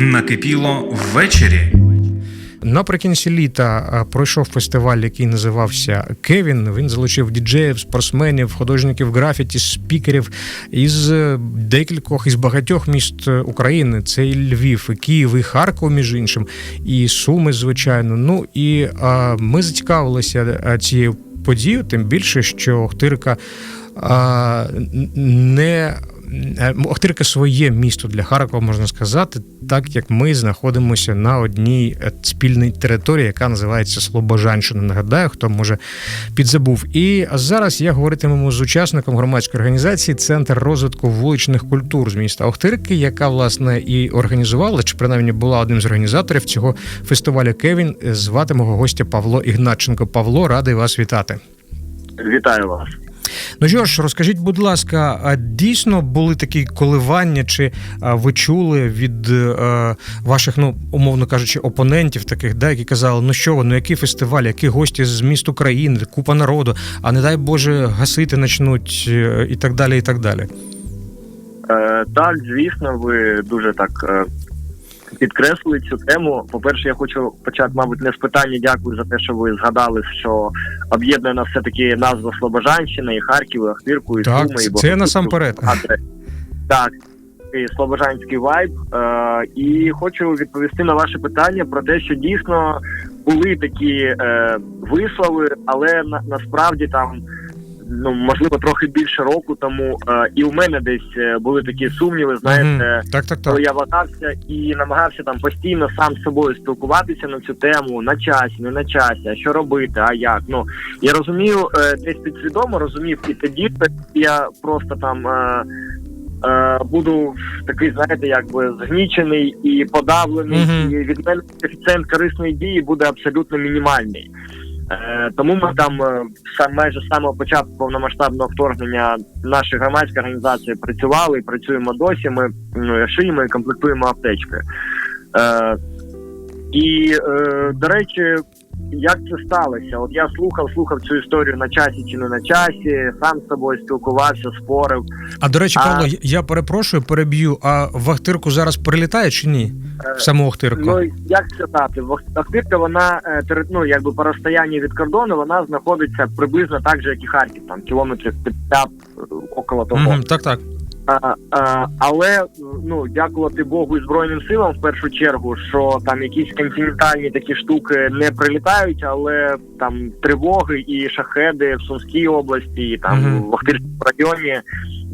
Накипіло ввечері. Наприкінці літа пройшов фестиваль, який називався Кевін. Він залучив діджеїв, спортсменів, художників графіті, спікерів із е, декількох із багатьох міст е, України. Це і Львів, і Київ, і Харків, між іншим, і Суми, звичайно. Ну і а, ми зацікавилися цією подією, тим більше, що Охтирка а, не. Охтирка своє місто для Харкова, можна сказати, так як ми знаходимося на одній е, спільній території, яка називається Слобожанщина. Нагадаю, хто може підзабув. І зараз я говоритимемо з учасником громадської організації Центр розвитку вуличних культур з міста Охтирки, яка власне і організувала, чи принаймні була одним з організаторів цього фестивалю Кевін. Звати мого гостя Павло Ігнатченко. Павло, радий вас вітати. Вітаю вас. Ну що ж, розкажіть, будь ласка, а дійсно були такі коливання, чи ви чули від е, ваших, ну умовно кажучи, опонентів таких, да, які казали, ну що ну який фестиваль, які гості з міст України, купа народу, а не дай Боже, гасити почнуть е, і так далі, і так далі. Е, так, звісно, ви дуже так підкреслили цю тему. По-перше, я хочу почати, мабуть, не з питання. Дякую за те, що ви згадали, що об'єднує нас все таки назва Слобожанщина, і Харків, і Ахтирку, і Так, Суми, і це насамперед. Так. І Слобожанський вайб. Е, і хочу відповісти на ваше питання про те, що дійсно були такі е, вислови, але на, насправді там ну можливо трохи більше року тому е, і у мене десь е, були такі сумніви. Знаєте, Мгм. Так, так, коли я вагався і намагався там постійно сам з собою спілкуватися на цю тему на часі, не на часі, а що робити, а як. Ну я розумію, е, десь підсвідомо розумів і тоді я просто там. Буду такий, знаєте, якби згнічений і подавлений, Мгм. і від мене коефіцієнт корисної дії буде абсолютно мінімальний. Е, тому ми там е, майже самого початку повномасштабного вторгнення наші громадські організації працювали і працюємо досі. Ми ну, шиємо і комплектуємо аптечки. Е, і, е, до речі, як це сталося? От я слухав, слухав цю історію на часі чи не на часі, сам з собою спілкувався, спорив. А до речі, А- Павло, я перепрошую, переб'ю. А в Ахтирку зараз прилітає чи ні? Е, В саму Охтирку? Ну як сказати, Ахтирка, вона е, ну, якби по розстоянні від кордону, вона знаходиться приблизно так же, як і Харків, там кілометрів 50 е, около того. Мгм, Так, так. А, а, але ну дякувати Богу і збройним силам в першу чергу, що там якісь континентальні такі штуки не прилітають, але там тривоги і шахеди в Сумській області, і там Мгм. в Охтирському районі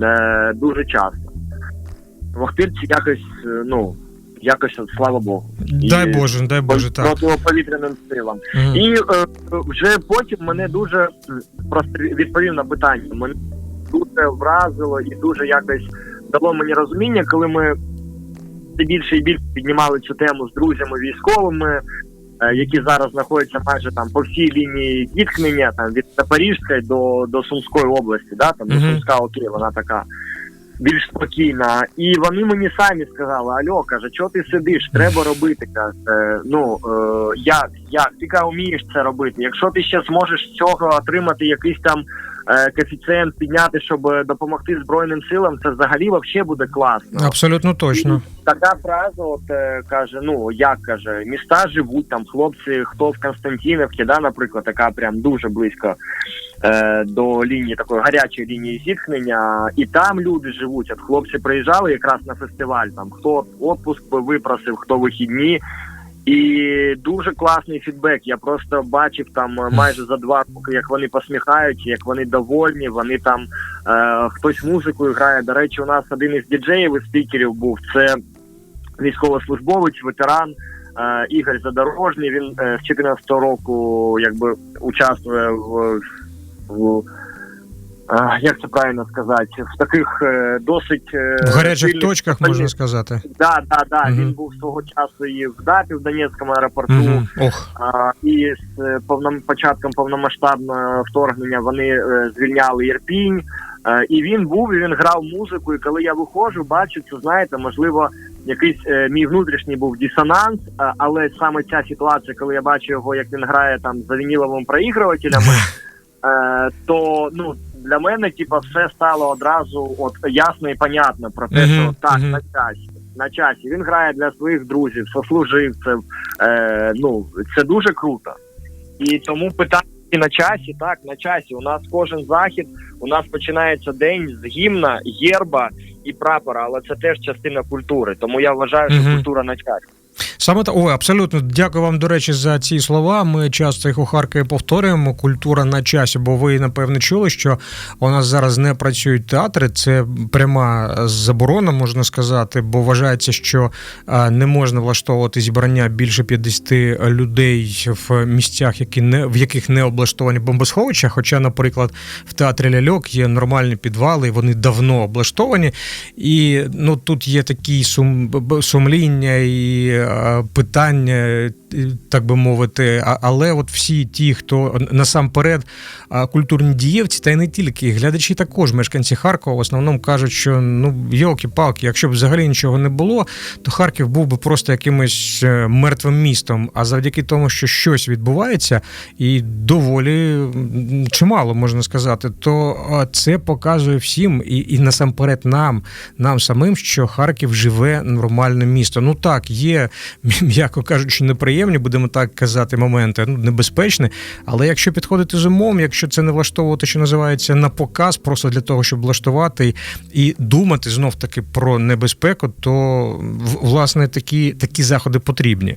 е, дуже часто. В Охтирці якось, е, ну якось от, слава Богу, Дай Боже, дай Боже, так. протиповітряним силам. Мгм. І е, вже потім мене дуже просто відповів на питання. Мене дуже вразило і дуже якось дало мені розуміння, коли ми все більше і більше піднімали цю тему з друзями військовими, е, які зараз знаходяться майже там по всій лінії зіткнення, там від Запорізької до, до Сумської області, да, там Мгм. до Сумська окей, вона така. Більш спокійна, і вони мені самі сказали: Альо, каже, чого ти сидиш? Треба робити. каже. Ну е, як, як ти вмієш це робити? Якщо ти ще зможеш з цього отримати якийсь там коефіцієнт підняти, щоб е, допомогти збройним силам, це взагалі вообще буде класно. Абсолютно точно. Така фраза, от е, каже: ну як каже, міста живуть там, хлопці, хто в Константинівці, да, наприклад, така прям дуже близько е, до лінії такої гарячої лінії зіткнення, і там люди живуть. От хлопці приїжджали якраз на фестиваль. Там хто отпуск випросив, хто вихідні. І дуже класний фідбек. Я просто бачив там е, майже за два роки, як вони посміхаються, як вони довольні. Вони там е, хтось музикою грає. До речі, у нас один із діджеїв і спікерів був. Це військовослужбовець, ветеран е, Ігор Задорожній. Він е, з 14 року якби участвує в, в як це правильно сказати, в таких е, досить е, В гарячих сильних точках можна сказати. Да, да, да. Мгм. Він був свого часу і в ДАПі в Донецькому аеропорту. Мгм. Ох, і з е, повном початком повномасштабного вторгнення вони звільняли Ірпінь. Е, і він був, і він грав музику. І коли я виходжу, бачу, це знаєте, можливо, якийсь мій внутрішній був дисонанс, а, але саме ця ситуація, коли я бачу його, як він грає там за вініловими проігрувателями, то ну для мене, типа, все стало одразу от ясно і понятно про те, Мгм, що так мгм. на часі. на часі. Він грає для своїх друзів, сослуживців. Е, ну це дуже круто. І тому питання на часі, так, на часі. У нас кожен захід, у нас починається день з гімна, герба і прапора, але це теж частина культури. Тому я вважаю, що Мгм. культура на часі. Саме та ой, абсолютно дякую вам, до речі, за ці слова. Ми часто їх у Харкові повторюємо. Культура на часі, бо ви напевне чули, що у нас зараз не працюють театри. Це пряма заборона, можна сказати, бо вважається, що не можна влаштовувати зібрання більше 50 людей в місцях, які не в яких не облаштовані бомбосховища. Хоча, наприклад, в театрі ляльок є нормальні підвали, і вони давно облаштовані. І ну тут є такі сум, сумління і е, питання, так би мовити. Але от всі ті, хто насамперед культурні дієвці, та й не тільки глядачі, також мешканці Харкова в основному кажуть, що ну йолки-палки, якщо б взагалі нічого не було, то Харків був би просто якимось е, мертвим містом. А завдяки тому, що щось відбувається, і доволі чимало можна сказати, то це показує всім і, і насамперед нам, нам самим, що Харків живе нормальне місто. Ну так, є, м'яко кажучи, неприємні, будемо так казати, моменти, ну небезпечні. Але якщо підходити з умом, якщо це не влаштовувати, що називається на показ, просто для того, щоб влаштувати і думати знов таки про небезпеку, то власне такі, такі заходи потрібні.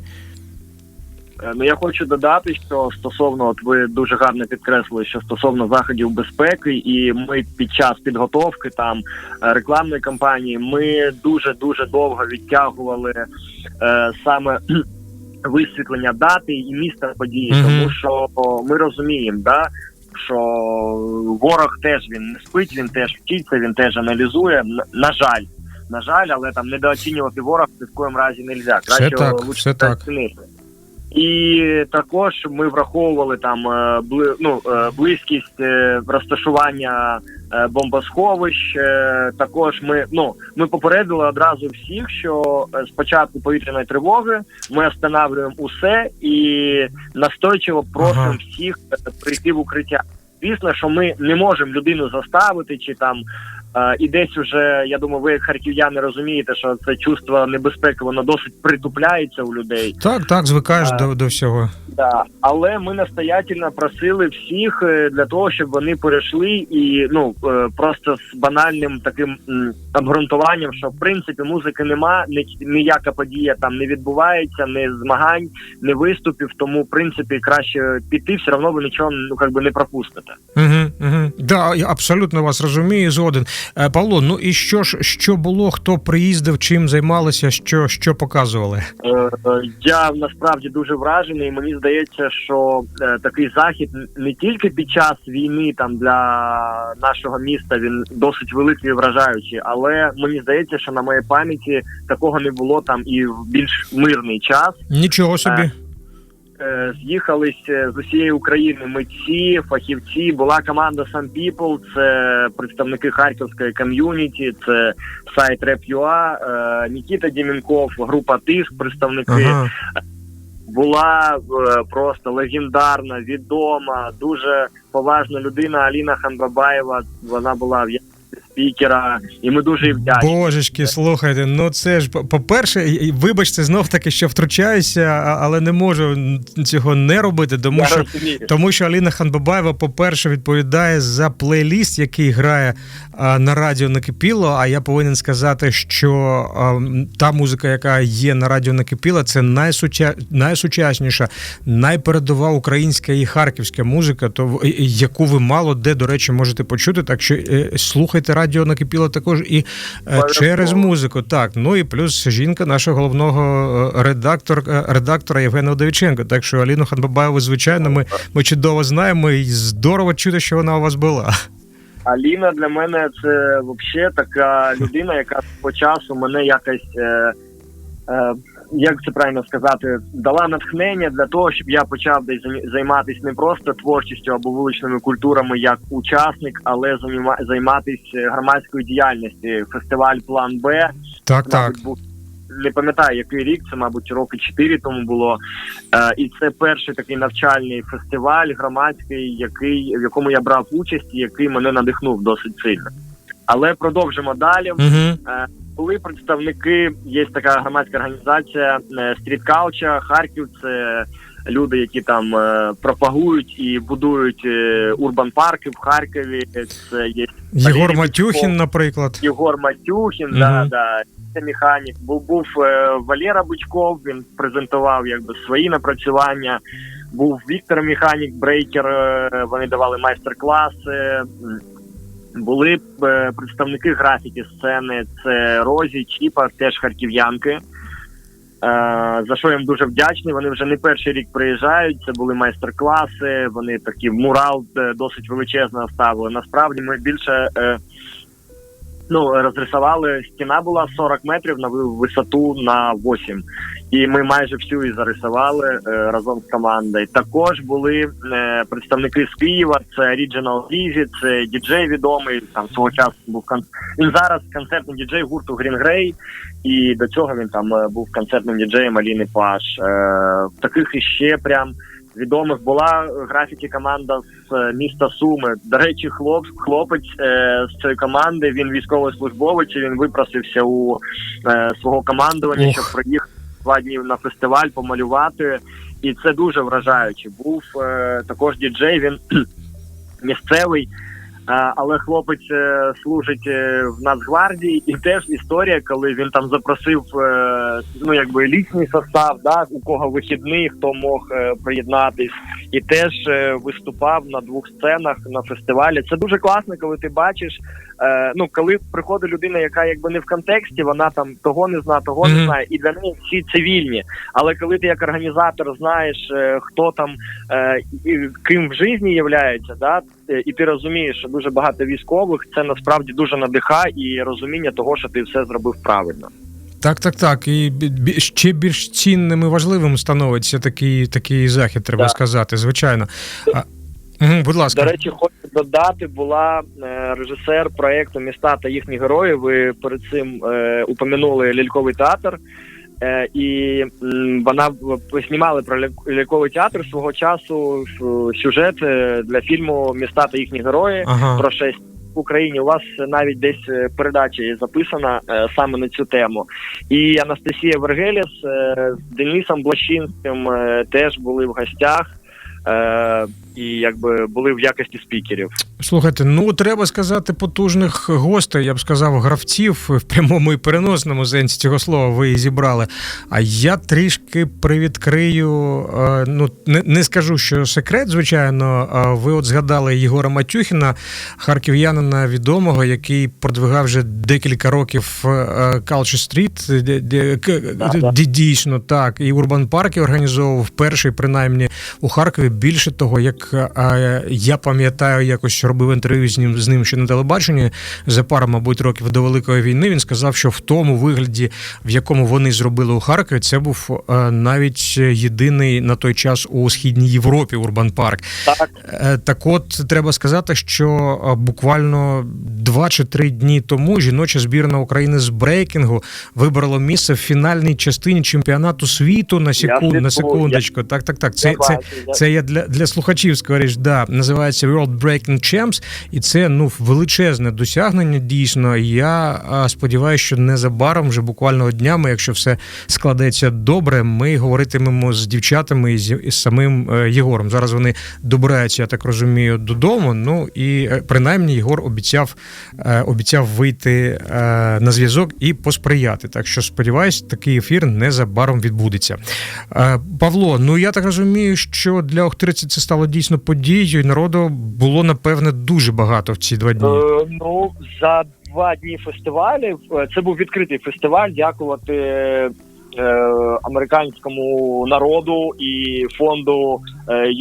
Е, Ну я хочу додати, що стосовно, от ви дуже гарно підкреслили, що стосовно заходів безпеки, і ми під час підготовки там е, рекламної кампанії ми дуже дуже довго відтягували е, саме висвітлення дати і міста події, Мгм. тому що ми розуміємо, да. Що ворог теж він не спить, він теж вчиться, він теж аналізує. На жаль, на жаль, але там недооцінювати ворог ні в коєму разі не можна. Все Краще так, лучше все так. І також ми враховували там е, ну, е, близькість е, розташування бомбосховищ. Також ми ну ми попередили одразу всіх, що е, з початку повітряної тривоги ми встановлюємо усе і настойчиво просимо Ага. всіх прийти в укриття. Звісно, що ми не можемо людину заставити чи там. І десь уже я думаю, ви харків'яни розумієте, що це чувство небезпеки воно досить притупляється у людей. Так, так, звикаєш А, до, до всього. Да, але ми настоятельно просили всіх е, для того, щоб вони перейшли і ну е, просто з банальним таким обґрунтуванням, що в принципі музики нема, ні- ніяка подія там не відбувається, ні змагань, ні виступів. Тому в принципі краще піти, все одно ви нічого ну би не пропустите. Угу, угу. Да, я абсолютно вас розумію, згоден. Е, Павло, ну і що ж, що було, хто приїздив, чим займалися, що, що показували? Е, Я насправді дуже вражений. Мені здається, що е, такий захід не тільки під час війни там для нашого міста він досить великий і вражаючий, але мені здається, що на моїй пам'яті такого не було там і в більш мирний час. Нічого собі. Е, З'їхались е, з усієї України митці, фахівці. Була команда Some People, це представники харківської ком'юніті, це сайт Rap.ua, е, Нікіта Дімінков, група Тиск, представники Ага. була е, просто легендарна, відома, дуже поважна людина Аліна Ханбабаєва. Вона була в спікера, і ми дуже вдячні. Божечки, слухайте, ну це ж по- по-перше, вибачте знов таки, що втручаюся, але не можу цього не робити, тому Я що розумію. Тому що Аліна Ханбабаєва, по-перше, відповідає за плейліст, який грає а, на радіо Накипіло. А я повинен сказати, що а, та музика, яка є на радіо Накипіло, це найсуча... найсучасніша, найпередова українська і харківська музика, то яку ви мало де, до речі, можете почути. Так що е, слухайте радіо Накипіло також і е, Обов'язково. через музику. Так, ну і плюс жінка нашого головного е, редактор, е, редактора Євгена Удовіченко. Так що Аліну Ханбабаєву, звичайно, ми, ми чудово знаємо, і здорово чути, що вона у вас була. Аліна для мене це взагалі така людина, яка по часу мене якось. Е, як це правильно сказати, дала натхнення для того, щоб я почав десь займатися не просто творчістю або вуличними культурами як учасник, але займатися громадською діяльністю. Фестиваль План Б Так, так. не пам'ятаю, який рік, це, мабуть, роки чотири тому було. Е, і це перший такий навчальний фестиваль громадський, який в якому я брав участь, і який мене надихнув досить сильно. Але продовжимо далі. Угу. Були представники, є така громадська організація е, Street Culture Харків. Це люди, які там е, пропагують і будують е, урбан парки в Харкові. Це є Єгор Матюхін, наприклад. Єгор Матюхін, Мгм. да, да, це механік. Був був е, Валера Бучков. Він презентував якби свої напрацювання. Був Віктор Механік, брейкер. е, Вони давали майстер-класи. Були е, представники графіки сцени. Це Розі, Чіпа, теж харків'янки. Е, За що їм дуже вдячний. Вони вже не перший рік приїжджають. Це були майстер-класи. Вони такі мурал е, досить величезно ставили. Насправді ми більше ну, розрисували. Стіна була 40 метрів на висоту на 8. І ми майже всю її зарисували е, разом з командою. Також були е, представники з Києва. Це Original Easy, це діджей відомий. Там свого часу був кон... Він зараз концертний діджей гурту Green Grey, і до цього він там е, був концертним діджеєм Аліни Паш. Таких іще прям відомих була графіті команда з е, міста Суми. До речі, хлоп, хлопець е, з цієї команди. Він військовослужбовець. Він випросився у е, свого командування, Ох. щоб приїхати два дні на фестиваль помалювати. І це дуже вражаюче. Був е, також діджей. Він місцевий. Але хлопець е, служить е, в Нацгвардії, і теж історія, коли він там запросив е, ну якби літній состав, да, у кого вихідний, хто мог приєднатись, і теж е, виступав на двох сценах на фестивалі. Це дуже класно, коли ти бачиш. Е, ну, коли приходить людина, яка якби не в контексті, вона там того не знає, того не знає, і для неї всі цивільні. Але коли ти як організатор знаєш, е, хто там і ким в житті являється, да, і ти розумієш, що дуже багато військових, це насправді дуже надихає і розуміння того, що ти все зробив правильно. Так, так, так. І ще більш цінним і важливим становиться такий, такий захід, треба Так. сказати, звичайно. А, угу, будь ласка. До речі, хочу додати, була е, режисер проєкту Міста та їхні герої. Ви перед цим е, упомянули ляльковий театр. Е, і вона знімали про ляльковий театр свого часу сюжет е, для фільму Міста та їхні герої. Ага. про шесть в Україні. У вас навіть десь е, передача є записана е, саме на цю тему. І Анастасія Вергеліс е, з Денисом Блащинським теж були в гостях. І якби були в якості спікерів. Слухайте, ну треба сказати потужних гостей, я б сказав, гравців в прямому і переносному сенсі цього слова ви зібрали. А я трішки привідкрию. е, Ну не, не скажу, що секрет, звичайно. Ви от згадали Єгора Матюхіна, харків'янина відомого, який продвигав вже декілька років е, Culture Street, де- де- к- Да-да. дійсно так, і Урбан Парки організовував перший, принаймні у Харкові. Більше того, як е, я пам'ятаю, якось робив інтерв'ю з ним з ним ще на телебаченні за пару, мабуть, років до Великої війни. Він сказав, що в тому вигляді, в якому вони зробили у Харкові, це був е, навіть єдиний на той час у східній Європі Урбан Парк. Так, Е, Так от треба сказати, що е, буквально два чи три дні тому жіноча збірна України з брейкінгу вибрала місце в фінальній частині чемпіонату світу на секунд, на секундочку. Так, так, так. Це, це, це я для, для слухачів, скоріш, да, називається World Breaking Champs, і це ну величезне досягнення. Дійсно, я сподіваюся, що незабаром, вже буквально днями, якщо все складеться добре, ми говоритимемо з дівчатами і з, самим е, Єгором. Зараз вони добираються, я так розумію, додому. Ну і е, принаймні Єгор обіцяв е, обіцяв вийти на зв'язок і посприяти. Так що сподіваюсь, такий ефір незабаром відбудеться. Павло, ну я так розумію, що для Охтириці це стало дійсно подією. і Народу було напевне дуже багато в ці два дні. Е, ну за два дні фестивалів е, це був відкритий фестиваль. Дякувати е, американському народу і фонду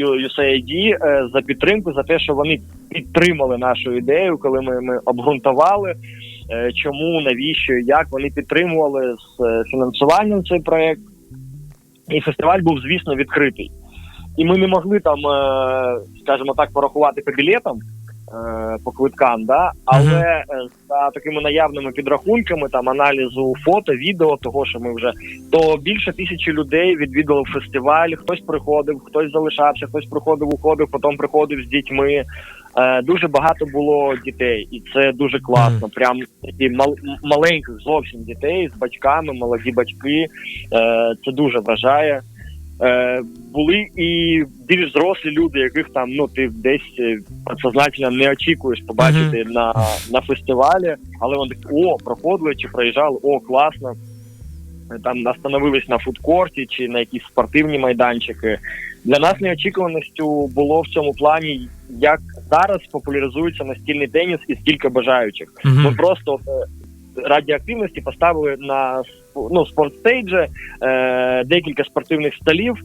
USAID за підтримку, за те, що вони підтримали нашу ідею, коли ми, ми обґрунтували. Чому, навіщо, як вони підтримували з фінансуванням цей проект, і фестиваль був, звісно, відкритий. І ми не могли там, скажімо так, порахувати по білетам, по квиткам, да? але е, за такими наявними підрахунками, там аналізу фото, відео, того, що ми вже то більше тисячі людей відвідували фестиваль. Хтось приходив, хтось залишався, хтось приходив, уходив, потім приходив з дітьми. Е, дуже багато було дітей, і це дуже класно. Прям такі мал- маленьких зовсім дітей з батьками, молоді батьки. Е, це дуже вражає. Е, були і більш зрослі люди, яких там ну ти десь е, підсознательно не очікуєш побачити на, на фестивалі, але вони такі, о, проходили чи проїжджали, о, класно. Е, Там остановились на фудкорті чи на якісь спортивні майданчики. Для нас неочікуваністю було в цьому плані, як зараз популяризується настільний теніс і скільки бажаючих. Мгм. Ми просто е, раді активності поставили на ну, спортстейджі е, декілька спортивних столів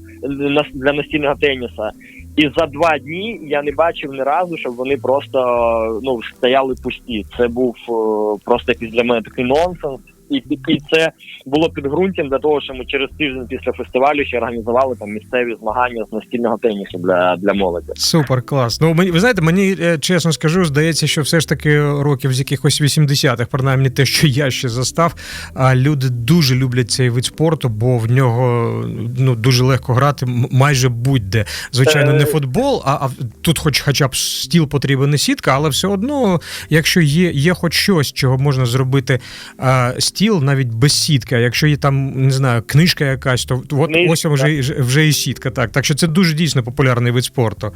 для настільного теніса. І за два дні я не бачив ні разу, щоб вони просто ну стояли пусті. Це був е, просто якийсь для мене такий нонсенс. І, і це було підґрунтям для того, що ми через тиждень після фестивалю ще організували там місцеві змагання з настільного тенісу для, для молоді. Супер, клас. Ну мені ви знаєте, мені е, чесно скажу, здається, що все ж таки років з якихось 80-х, принаймні те, що я ще застав. А люди дуже люблять цей вид спорту, бо в нього ну дуже легко грати майже будь-де. Звичайно, не Е. футбол, а, а тут, хоч хоча б стіл потрібен не сітка, але все одно, якщо є, є хоч щось, чого можна зробити а, стіл навіть без сітки. А якщо є там не знаю, книжка якась, то от Книжка. ось вже вже і сітка. Так, так що це дуже дійсно популярний вид спорту.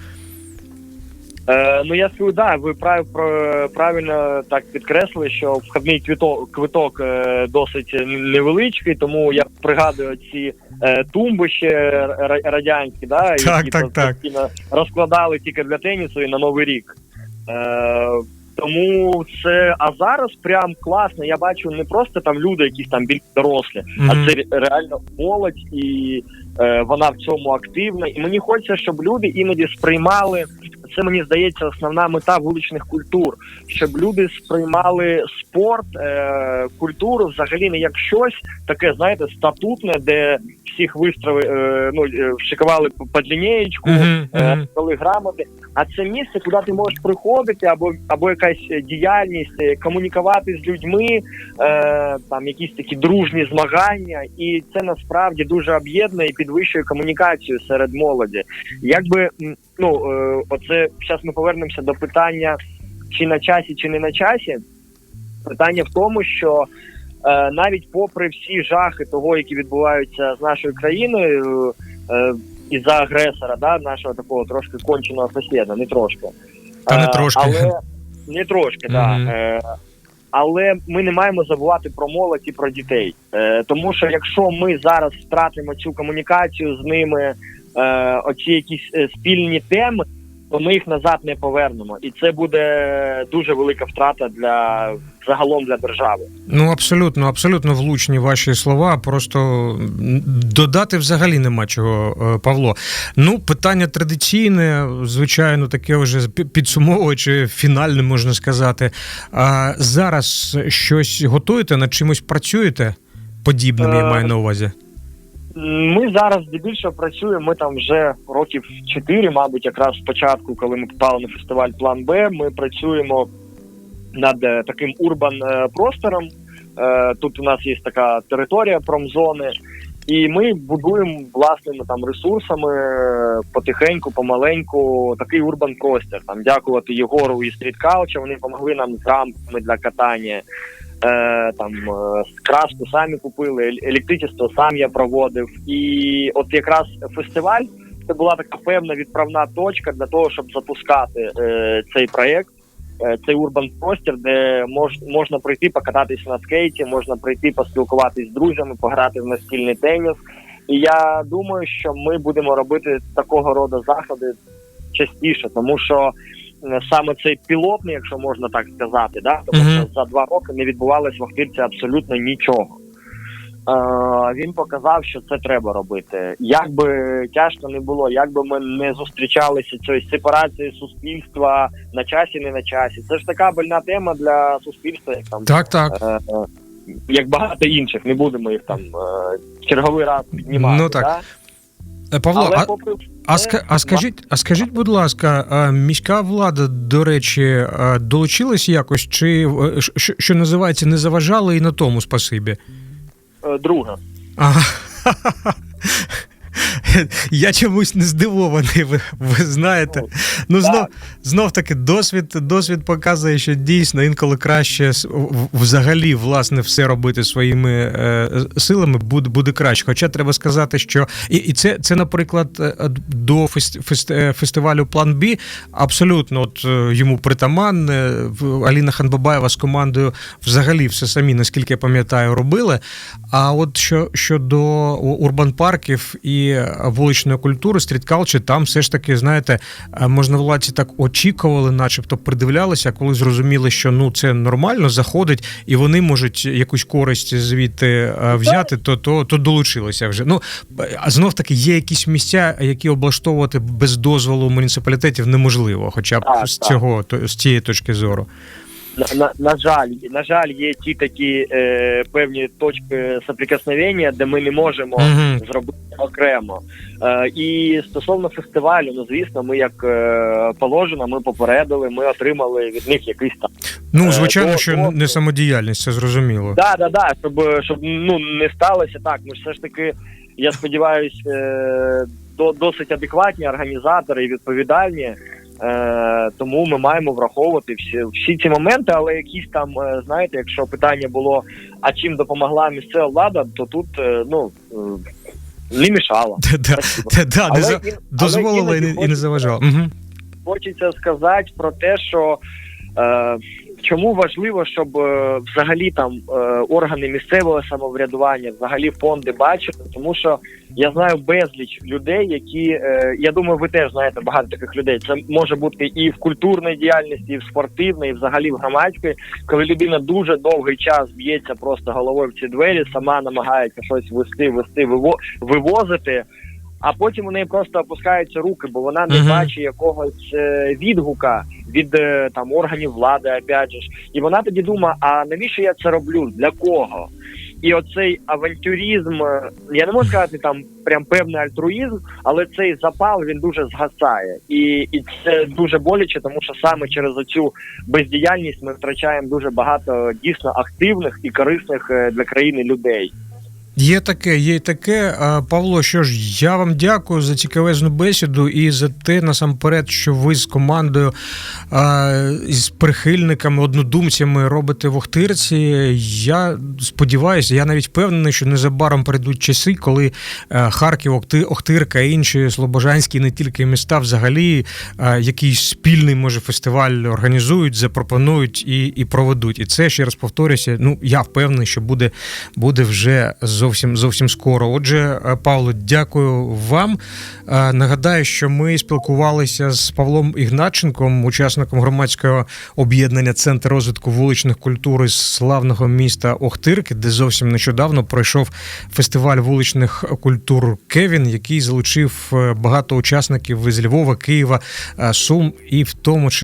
Е, ну я скажу, да, ви прав, правильно так підкреслили, що входний квиток, квиток е, досить невеличкий, тому я пригадую ці е, тумби ще радянські, да, Так, які так, так. розкладали тільки для тенісу і на новий рік. Е, тому це а зараз прям класно. Я бачу не просто там люди, якісь там більш дорослі, Мгм. а це ре- реально молодь, і е, вона в цьому активна. І мені хочеться, щоб люди іноді сприймали це. Мені здається, основна мета вуличних культур, щоб люди сприймали спорт, е, культуру взагалі не як щось таке, знаєте, статутне, де всіх вистрови е, ну е, вшикували по- лінієчку, Мгм, е, дали грамоти. А це місце, куди ти можеш приходити, або або якась діяльність, е, комунікувати з людьми, е, там якісь такі дружні змагання, і це насправді дуже об'єднує і підвищує комунікацію серед молоді. Якби ну е, оце зараз ми повернемося до питання, чи на часі, чи не на часі. Питання в тому, що е, навіть попри всі жахи того, які відбуваються з нашою країною, е, і за агресора, да, нашого такого трошки конченого сусіда, не трошки. Та не трошки. Але не трошки, так. Е, але ми не маємо забувати про молодь і про дітей. Тому що якщо ми зараз втратимо цю комунікацію з ними, е, оці якісь е, спільні теми, то ми їх назад не повернемо. І це буде дуже велика втрата для загалом для держави. Ну абсолютно, абсолютно влучні ваші слова. Просто додати взагалі нема чого, е, Павло. Ну, питання традиційне, звичайно, таке вже пі- підсумовуючи, фінальне можна сказати. А зараз щось готуєте, над чимось працюєте? Подібним я Е, маю на увазі. Ми зараз здебільшого працюємо. Ми там вже років чотири, мабуть, якраз спочатку, коли ми попали на фестиваль План Б, ми працюємо над е, таким урбан е, простором. Е, Тут у нас є така територія промзони, і ми будуємо власними там ресурсами потихеньку, помаленьку такий урбан простір. Там дякувати Єгору і Culture, Вони допомогли нам з рамками для катання. Е, там е, краску самі купили, електричество сам я проводив. І от якраз фестиваль це була така певна відправна точка для того, щоб запускати е, цей проєкт, е, цей урбан простір, де мож, можна прийти покататися на скейті, можна прийти поспілкуватись з друзями, пограти в настільний теніс. І я думаю, що ми будемо робити такого роду заходи частіше, тому що саме цей пілотний, якщо можна так сказати, да, тому що за два роки не відбувалось в Охтирці абсолютно нічого. Е, він показав, що це треба робити. Як би тяжко не було, як би ми не зустрічалися цієї сепарації суспільства на часі, не на часі. Це ж така больна тема для суспільства, як там Так, так. е, е, як багато інших. Не будемо їх там е, черговий раз піднімати. Ну, так. Да? Е, Павло, Але а, попри а, ска- а скажіть, а скажіть, будь ласка, міська влада, до речі, долучилась якось, чи е, що, що називається, не заважала і на тому спасибі? е, друга. Ага. я чомусь не здивований, ви, ви знаєте. Ну, знов, знов таки, досвід, досвід показує, що дійсно інколи краще взагалі власне все робити своїми е, силами буде, буде краще. Хоча треба сказати, що і, і це, це, наприклад, е, до фест, фест, е, фестивалю План Бі абсолютно от е, йому притаман. Е, Аліна Ханбабаєва з командою взагалі все самі, наскільки я пам'ятаю, робили. А от що щодо урбан парків і вуличної культури, стріткалчі, там все ж таки, знаєте, е, можновладці так очікували, начебто придивлялися, коли зрозуміли, що ну це нормально, заходить, і вони можуть якусь користь звідти е, взяти, то, то, то долучилися вже. Ну а знов таки є якісь місця, які облаштовувати без дозволу муніципалітетів неможливо, хоча б Так, з цього з цієї точки зору. На, на, на жаль, на жаль, є ті такі е, певні точки соприкосновення, де ми не можемо Мгм. зробити окремо. Е, і стосовно фестивалю, ну звісно, ми як е, положено, ми попередили, ми отримали від них якийсь там. Ну Е, звичайно, до- що до- не самодіяльність, це зрозуміло. Да, да, да, щоб, щоб ну не сталося так. Ми ж все ж таки, я сподіваюся, е, до, досить адекватні організатори і відповідальні. Е, тому ми маємо враховувати всі, всі ці моменти, але якісь там, е, знаєте, якщо питання було, а чим допомогла місцева влада, то тут е, ну е, не мішало. Да, дозволила і не, заважала. Хочеться сказати про те, що е, чому важливо, щоб е, взагалі там е, органи місцевого самоврядування, взагалі фонди бачили, тому що я знаю безліч людей, які е, я думаю, ви теж знаєте багато таких людей. Це може бути і в культурній діяльності, і в спортивній, і взагалі в громадській, коли людина дуже довгий час б'ється просто головою в ці двері, сама намагається щось вести, вести, виво- вивозити. А потім у неї просто опускаються руки, бо вона не Мгм. бачить якогось е, відгука від е, там органів влади, опять же ж. І вона тоді думає: а навіщо я це роблю? Для кого? І оцей авантюризм, е, я не можу сказати там прям певний альтруїзм, але цей запал він дуже згасає, і, і це дуже боляче, тому що саме через оцю бездіяльність ми втрачаємо дуже багато дійсно активних і корисних для країни людей. Є таке, є таке. Павло, що ж, я вам дякую за цікавезну бесіду і за те, насамперед, що ви з командою з прихильниками, однодумцями робите в Охтирці. Я сподіваюся, я навіть впевнений, що незабаром прийдуть часи, коли е, Харків, Охти- Охтирка інші слобожанські, не тільки міста, взагалі якийсь спільний може фестиваль організують, запропонують і, і проведуть. І це ще раз повторюся. Ну я впевнений, що буде, буде вже зовсім зовсім скоро. Отже, е, Павло, дякую вам. Е, Нагадаю, що ми спілкувалися з Павлом Ігначенком, учасником громадського об'єднання Центр розвитку вуличних культур із славного міста Охтирки, де зовсім нещодавно пройшов фестиваль вуличних культур Кевін, який залучив е, багато учасників із Львова, Києва, Сум і в тому числі